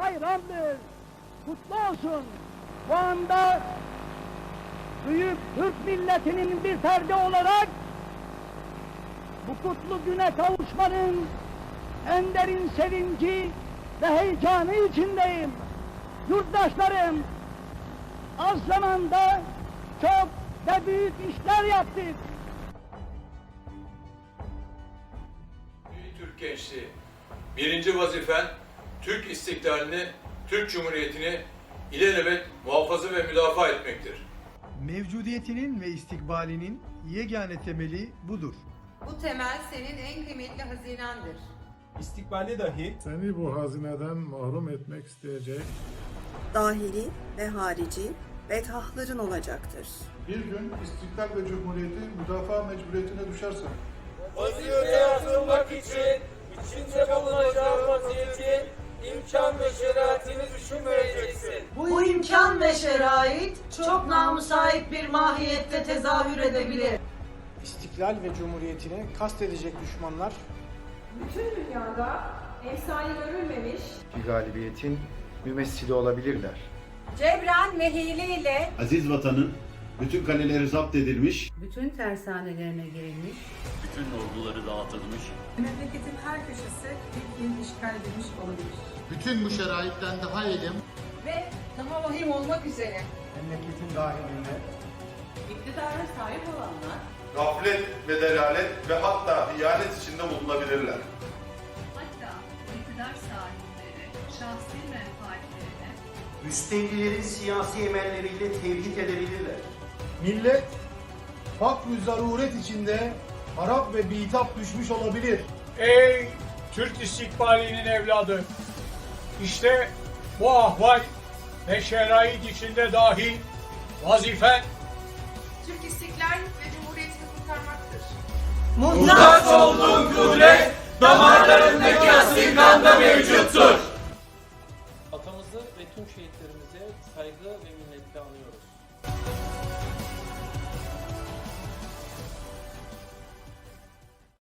bayramdır. Kutlu olsun. Bu anda büyük Türk milletinin bir ferdi olarak bu kutlu güne kavuşmanın en derin sevinci ve heyecanı içindeyim. Yurttaşlarım, az zamanda çok ve büyük işler yaptık. Türk gençliği, birinci vazifen Türk istiklalini, Türk Cumhuriyeti'ni ilelebet muhafaza ve müdafaa etmektir. Mevcudiyetinin ve istikbalinin yegane temeli budur. Bu temel senin en kıymetli hazinendir. İstikbalde dahi Seni bu hazineden mahrum etmek isteyecek dahili ve harici betahların olacaktır. bir gün istiklal ve cumhuriyeti müdafaa mecburiyetine düşersen Vaziyete atılmak için içinde vaziyetin imkan ve şeriatini düşünmeyeceksin. Bu imkan ve şerait çok namusait bir mahiyette tezahür edebilir. İstiklal ve Cumhuriyetini kastedecek düşmanlar bütün dünyada emsali görülmemiş bir galibiyetin mümessili olabilirler. Cebren ve hileyle Aziz vatanın bütün kaleleri zapt edilmiş, bütün tersanelerine girilmiş, Bütün orduları dağıtılmış. Memleketin her köşesi bir gün işgal edilmiş olabilir. bütün bu şeraitten daha elim ve daha vahim olmak üzere Memleketin dahilinde iktidara sahip olanlar gaflet ve delalet ve hatta hıyanet içinde bulunabilirler. hatta iktidar sahipleri şahsi menfaatlerine müstevlilerin siyasi emelleriyle tevhid edebilirler. Millet fakr zaruret içinde harap ve bitap düşmüş olabilir. Ey Türk istikbalinin evladı! İşte bu ahval ve şerait içinde dahi vazifen Türk istiklal ve cumhuriyetini kurtarmaktır. Muhtaç olduğun kudret damarlarındaki asil kanda mevcuttur. Atamızı ve tüm şehitlerimize saygı ve minnetle anıyoruz.